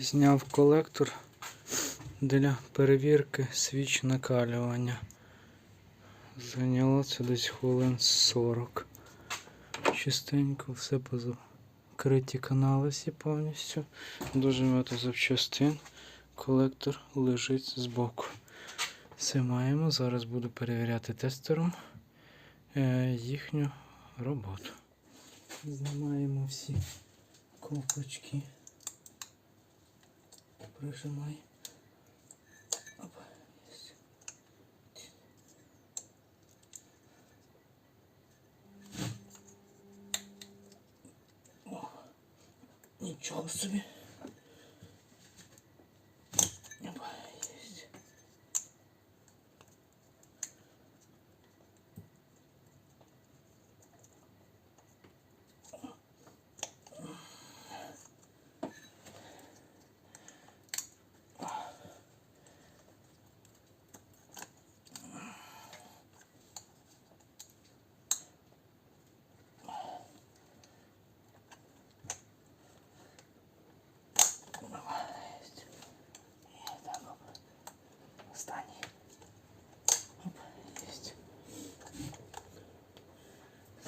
Зняв колектор для перевірки свіч накалювання. Зайняло це десь хвилин 40. Чистенько все позакриті канали всі повністю. Дуже багато запчастин. Колектор лежить збоку. Все маємо. Зараз буду перевіряти тестером е, їхню роботу. Знімаємо всі ковпачки. Прижимай. Опа. єсть. О, Нічого собі.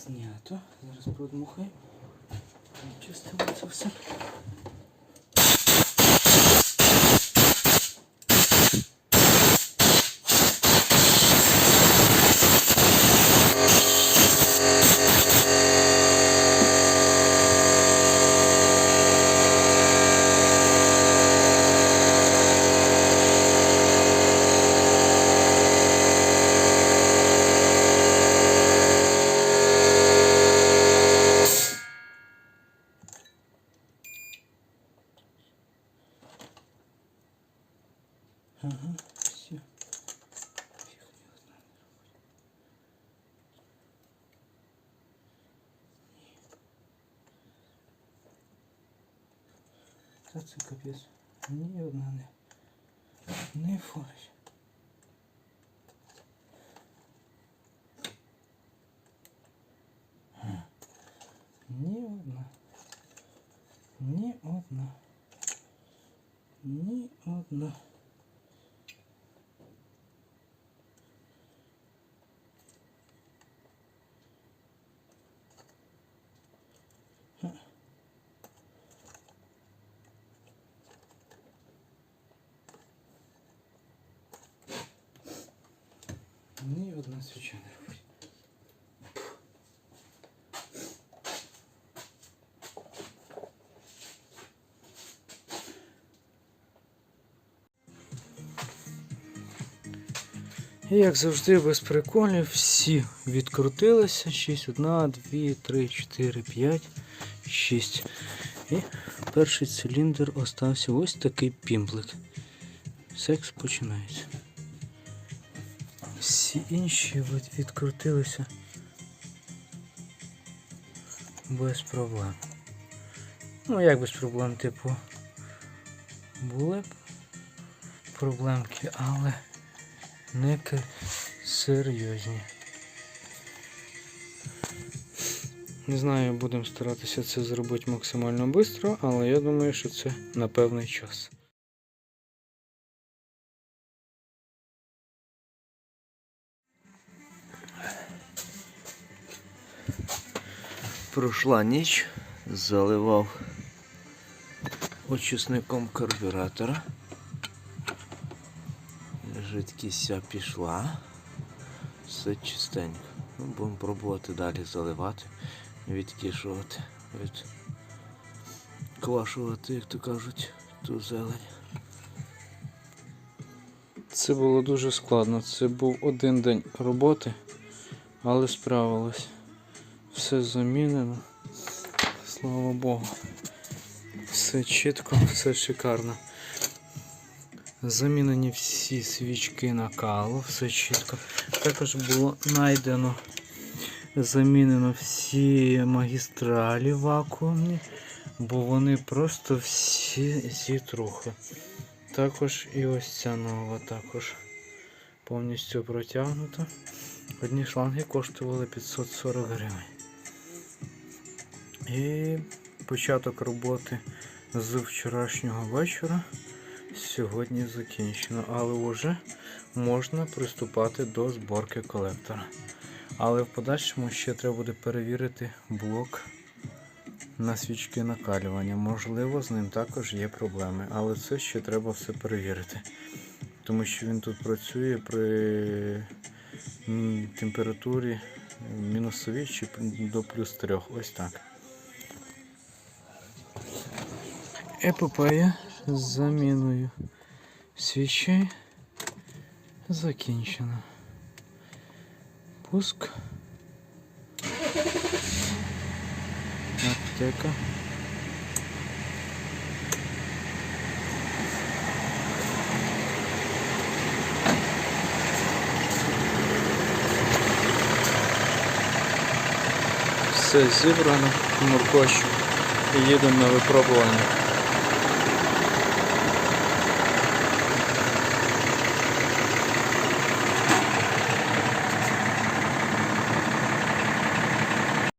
Знято. Зараз продмухаємо. Чистимо це все. Та це капець. Ні одна не. Не форить. Ні одна. Ні одна. Ні одна. Не робить. І як завжди, без приколів, всі відкрутилися. 6, 1, 2, 3, 4, 5, 6. І перший циліндр остався ось такий пімплик. Секс починається. Всі інші відкрутилися без проблем. Ну як без проблем, типу, були б проблемки, але не серйозні. Не знаю, будемо старатися це зробити максимально швидко, але я думаю, що це на певний час. Пройшла ніч, заливав очисником карбюратора. Жидкість вся пішла. Все чистенько. Ну, будемо пробувати далі заливати, відкішувати, від... квашувати, як то кажуть, ту зелень. Це було дуже складно. Це був один день роботи, але справилось. Все замінено. Слава Богу. Все чітко, все шикарно. Замінені всі свічки накалу, все чітко. Також було знайдено, замінено всі магістралі вакуумні, бо вони просто всі зітрухи. Також і ось ця нова також повністю протягнута. Одні шланги коштували 540 гривень. І початок роботи з вчорашнього вечора сьогодні закінчено, але вже можна приступати до зборки колектора. Але в подальшому ще треба буде перевірити блок на свічки накалювання. Можливо, з ним також є проблеми, але це ще треба все перевірити. Тому що він тут працює при температурі мінусовій чи до плюс 3. Ось так. Епопея з заміною свічей закінчена. Пуск. Аптека. Все зібрано, муркощу і їдемо на випробування.